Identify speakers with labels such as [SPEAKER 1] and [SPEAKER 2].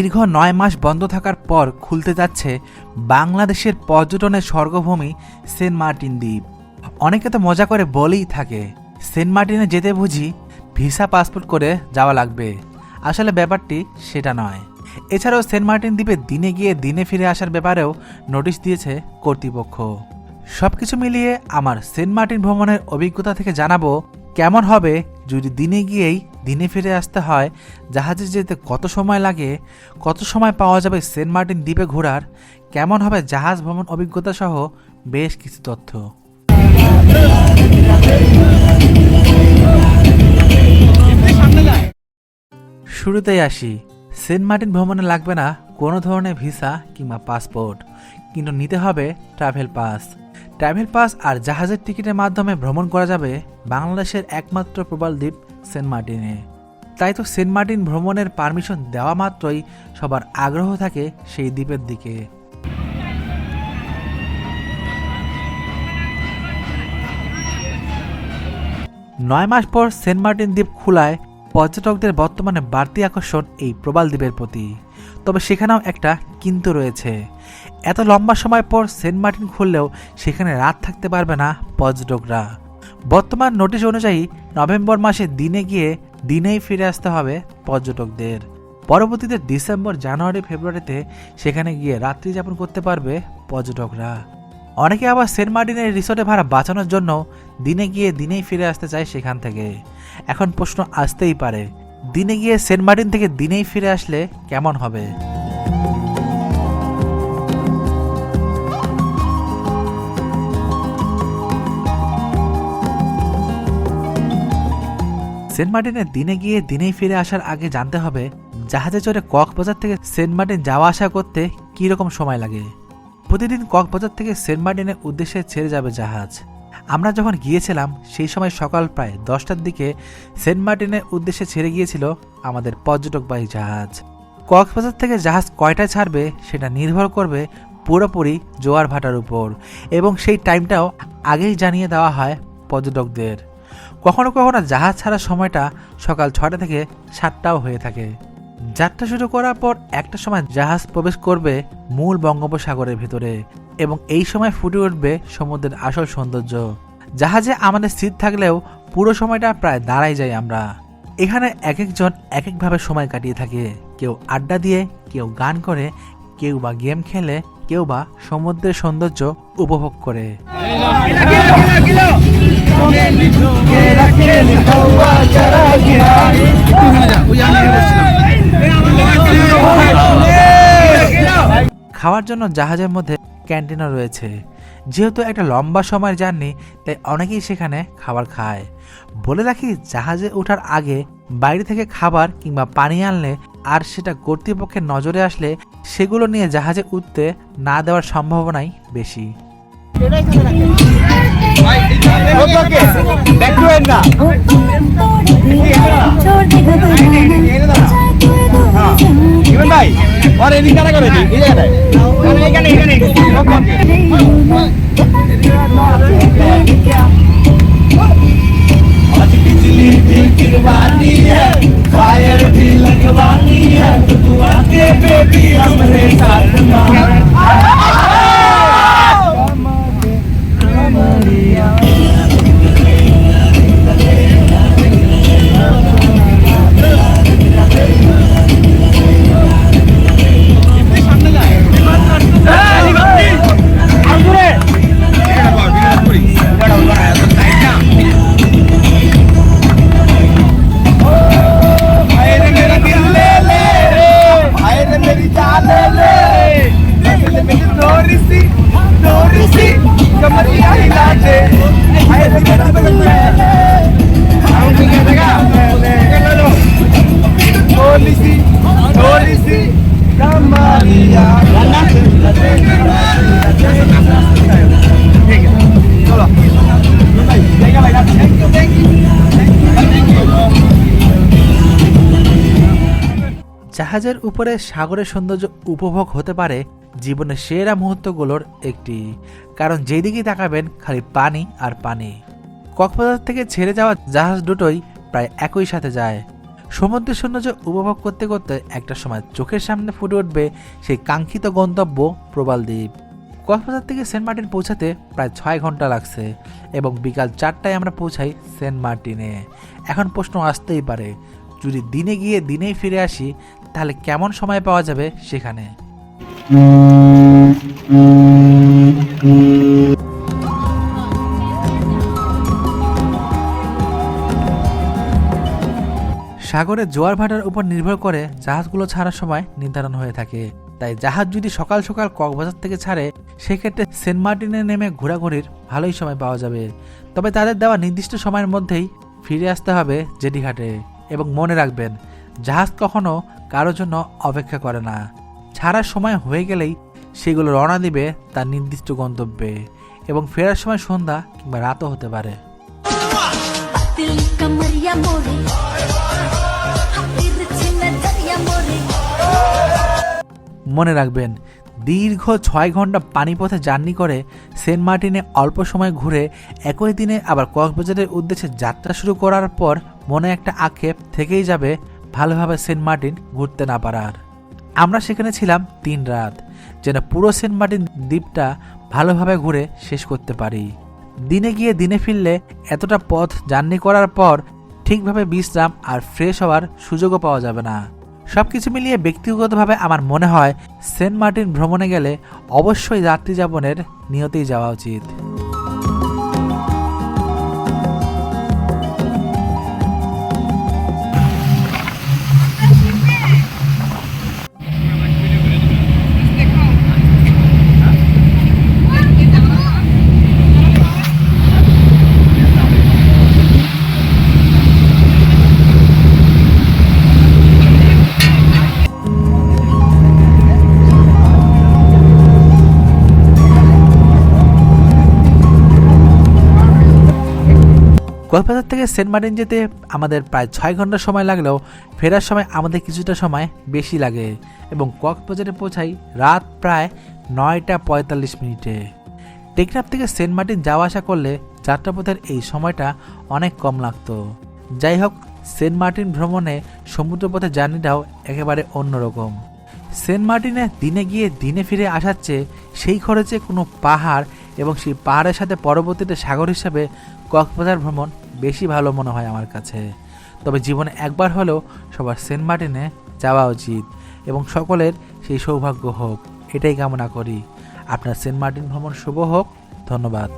[SPEAKER 1] দীর্ঘ নয় মাস বন্ধ থাকার পর খুলতে যাচ্ছে বাংলাদেশের পর্যটনের স্বর্গভূমি সেন্ট মার্টিন দ্বীপ। অনেকে তো মজা করে বলেই থাকে, সেন্ট মার্টিনে যেতে বুঝি ভিসা পাসপোর্ট করে যাওয়া লাগবে। আসলে ব্যাপারটি সেটা নয়। এছাড়াও সেন্ট মার্টিন দ্বীপে দিনে গিয়ে দিনে ফিরে আসার ব্যাপারেও নোটিশ দিয়েছে কর্তৃপক্ষ। সবকিছু মিলিয়ে আমার সেন্ট মার্টিন ভ্রমণের অভিজ্ঞতা থেকে জানাব কেমন হবে যদি দিনে গিয়েই দিনে ফিরে আসতে হয়, জাহাজে যেতে কত সময় লাগে, কত সময় পাওয়া যাবে সেন্ট মার্টিন দ্বীপে ঘোরার, কেমন হবে জাহাজ ভ্রমণ অভিজ্ঞতা সহ বেশ কিছু তথ্য। শুরুতেই আসি। সেন্ট মার্টিন ভ্রমণে লাগবে না কোনো ধরনের ভিসা কিংবা পাসপোর্ট, কিন্তু নিতে হবে ট্রাভেল পাস। ট্রাভেল পাস আর জাহাজের টিকিটের মাধ্যমে ভ্রমণ করা যাবে বাংলাদেশের একমাত্র প্রবাল দ্বীপ সেন্ট মার্টিনে। তাই তো সেন্ট মার্টিন ভ্রমণের পারমিশন দেওয়া মাত্রই সবার আগ্রহ থাকে সেই দ্বীপের দিকে। নয় মাস পর সেন্ট মার্টিন দ্বীপ খোলায়, পর্যটকদের বর্তমানে বাড়তি আকর্ষণ এই প্রবাল দ্বীপের প্রতি। তবে সেখানেও একটা কিন্তু রয়েছে। এত লম্বা সময় পর সেন্ট মার্টিন খুললেও সেখানে রাত থাকতে পারবে না পর্যটকরা। বর্তমান নোটিশ অনুযায়ী নভেম্বর মাসে দিনে গিয়ে দিনেই ফিরে আসতে হবে পর্যটকদের। পরবর্তীতে ডিসেম্বর, জানুয়ারি, ফেব্রুয়ারিতে সেখানে গিয়ে রাত্রি যাপন করতে পারবে পর্যটকরা। অনেকে আবার সেন্ট মার্টিনের রিসোর্টে ভাড়া বাঁচানোর জন্য দিনে গিয়ে দিনেই ফিরে আসতে চায় সেখান থেকে। এখন প্রশ্ন আসতেই পারে, দিনে গিয়ে সেন্ট মার্টিন থেকে দিনেই ফিরে আসলে কেমন হবে? সেন্ট মার্টিনে দিনে গিয়ে দিনেই ফিরে আসার আগে জানতে হবে, জাহাজে চড়ে কক্সবাজার থেকে সেন্ট মার্টিন যাওয়া আসা করতে কী রকম সময় লাগে। প্রতিদিন কক্সবাজার থেকে সেন্ট মার্টিনের উদ্দেশ্যে ছেড়ে যাবে জাহাজ। আমরা যখন গিয়েছিলাম, সেই সময় সকাল প্রায় দশটার দিকে সেন্ট মার্টিনের উদ্দেশ্যে ছেড়ে গিয়েছিল আমাদের পর্যটকবাহী জাহাজ। কক্সবাজার থেকে জাহাজ কয়টায় ছাড়বে সেটা নির্ভর করবে পুরোপুরি জোয়ার ভাটার উপর এবং সেই টাইমটাও আগেই জানিয়ে দেওয়া হয় পর্যটকদের। কখনো কখনো জাহাজ ছাড়ার সময়টা সকাল ছটা থেকে সাতটাও হয়ে থাকে। যাত্রা শুরু করার পর একটা সময় জাহাজ প্রবেশ করবে মূল বঙ্গোপসাগরের ভিতরে এবং এই সময় ফুটে উঠবে সমুদ্রের আসল সৌন্দর্য। জাহাজে আমাদের সিট থাকলেও পুরো সময়টা প্রায় দাঁড়াই যাই আমরা। এখানে এক একজন এক একভাবে সময় কাটিয়ে থাকে। কেউ আড্ডা দিয়ে, কেউ গান করে, কেউ বা গেম খেলে, কেউ বা সমুদ্রের সৌন্দর্য উপভোগ করে। খাওয়ার জন্য জাহাজের মধ্যে ক্যান্টিনও রয়েছে যেহেতু একটা লম্বা সময়ের জার্নি তাই অনেকেই সেখানে খাবার খায় বলে রাখি জাহাজে ওঠার আগে বাইরে থেকে খাবার কিংবা পানি আনলে আর সেটা কর্তৃপক্ষের নজরে আসলে সেগুলো নিয়ে জাহাজে উঠতে না দেওয়ার সম্ভাবনাই বেশি
[SPEAKER 2] ইমন ভাই আর এদিক কাটা করে দিই এই জায়গাটায় এখানে এখানে बिजली भी गिरवानी है फायर भी लगवानी है तो तू आके बेबी हमरे साथ हाय
[SPEAKER 1] জাহাজের উপরে সাগরের সৌন্দর্য উপভোগ হতে পারে জীবনের সেরা মুহূর্তগুলোর একটি। কারণ যেদিকেই তাকাবেন, খালি পানি আর পানি। কক্সবাজার থেকে ছেড়ে যাওয়া জাহাজ দুটোই প্রায় একই সাথে যায়। সমুদ্রের সৌন্দর্য উপভোগ করতে করতে একটা সময় চোখের সামনে ফুটে উঠবে সেই কাঙ্ক্ষিত গন্তব্য প্রবাল দ্বীপ কক্সবাজার থেকে সেন্ট মার্টিন পৌঁছাতে প্রায় ছয় ঘণ্টা লাগছে এবং বিকাল চারটায় আমরা পৌঁছাই সেন্ট মার্টিনে। এখন প্রশ্ন আসতেই পারে যদি দিনে গিয়ে দিনেই ফিরে আসি, তাহলে কেমন সময় পাওয়া যাবে সেখানে? সাগরে জোয়ার ভাটার উপর নির্ভর করে জাহাজগুলো ছাড়ার সময় নির্ধারণ হয়ে থাকে। তাই জাহাজ যদি সকাল সকাল কক্সবাজার থেকে ছাড়ে, সেক্ষেত্রে সেন্ট মার্টিনে নেমে ঘোরাঘুরির ভালোই সময় পাওয়া যাবে। তবে তাদের দেওয়া নির্দিষ্ট সময়ের মধ্যেই ফিরে আসতে হবে জেটিঘাটে। এবং মনে রাখবেন, জাহাজ কখনো কারোর জন্য অপেক্ষা করে না। ছাড়ার সময় হয়ে গেলেই সেগুলো রওনা দিবে তার নির্দিষ্ট গন্তব্যে এবং ফেরার সময় সন্ধ্যা কিংবা রাতও হতে পারে। মনে রাখবেন, দীর্ঘ ছয় ঘণ্টা পানিপথে জার্নি করে সেন্ট মার্টিনে অল্প সময় ঘুরে একই দিনে আবার কক্সবাজারের উদ্দেশ্যে যাত্রা শুরু করার পর মনে একটা আক্ষেপ থেকেই যাবে ভালোভাবে সেন্ট মার্টিন ঘুরতে না পারার। আমরা সেখানে ছিলাম তিন রাত, যেন পুরো সেন্ট মার্টিন দ্বীপটা ভালোভাবে ঘুরে শেষ করতে পারি। দিনে গিয়ে দিনে ফিরলে এতটা পথ জার্নি করার পর ঠিকভাবে বিশ্রাম আর ফ্রেশ হওয়ার সুযোগও পাওয়া যাবে না। সব কিছু মিলিয়ে ব্যক্তিগতভাবে আমার মনে হয় সেন্ট মার্টিন ভ্রমণে গেলে অবশ্যই যাত্রী যাপনের নিয়তেই যাওয়া উচিত। কলকাতা থেকে সেন্ট মার্টিন যেতে আমাদের প্রায় ছয় ঘণ্টা সময় লাগলেও ফেরার সময় আমাদের কিছুটা সময় বেশি লাগে এবং কক্সবাজারে পৌঁছাই রাত প্রায় নয়টা পঁয়তাল্লিশ মিনিটে। টেকনাফ থেকে সেন্ট মার্টিন যাওয়া আসা করলে যাত্রাপথের এই সময়টা অনেক কম লাগতো। যাই হোক, সেন্ট মার্টিন ভ্রমণে সমুদ্রপথে জার্নিটাও একেবারে অন্যরকম। সেন্ট মার্টিনে দিনে গিয়ে দিনে ফিরে আসার চেয়ে সেই খরচে কোনো পাহাড় এবং সেই পাহাড়ের সাথে পরবর্তীতে সাগর হিসাবে কক্সবাজার ভ্রমণ বেশি ভালো মনে হয় আমার কাছে। তবে জীবনে একবার হলেও সবার সেন্ট মার্টিনে যাওয়া উচিত এবং সকলের সেই সৌভাগ্য হোক, এটাই কামনা করি। আপনার সেন্ট মার্টিন ভ্রমণ শুভ হোক, ধন্যবাদ।